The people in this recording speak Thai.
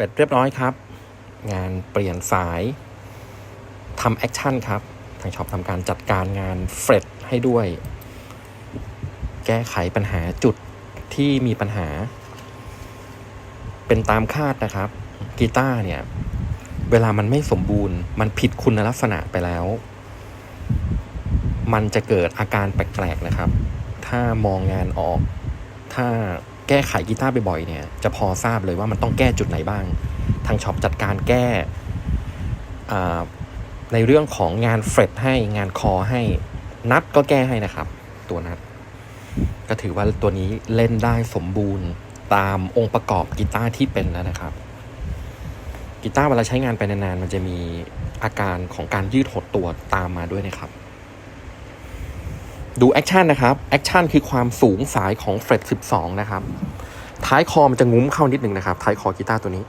เสร็จเรียบร้อยครับ งานเปลี่ยนสายทำแอคชั่นครับ ทางช็อปทำการจัดการงานเฟรดให้ด้วย แก้ไขปัญหาจุดที่มีปัญหา เป็นตามคาดนะครับกีตาร์เนี่ย เวลามันไม่สมบูรณ์ มันผิดคุณลักษณะไปแล้ว มันจะเกิดอาการแปลกๆนะครับ ถ้ามองงานออก ถ้า แก้ไขกีตาร์บ่อยๆเนี่ย จะพอทราบเลยว่ามันต้องแก้จุดไหนบ้าง ทางช็อปจัดการแก้ในเรื่องของงานเฟรดให้งานคอให้นัดก็แก้ให้นะครับ ตัวนัด ก็ถือว่าตัวนี้เล่นได้สมบูรณ์ตามองค์ประกอบกีตาร์ที่เป็นแล้วนะครับกีตาร์เวลาใช้งานไปนานๆมันจะมีอาการของการยืดหดตัวตามมาด้วยนะครับ ดูแอคชั่นนะครับแอคชั่นคือความสูงสายของเฟรด12 นะครับ ท้ายคอมันจะงุ้มเข้านิดหนึ่งนะครับ ท้ายคอกีตาร์ตัวนี้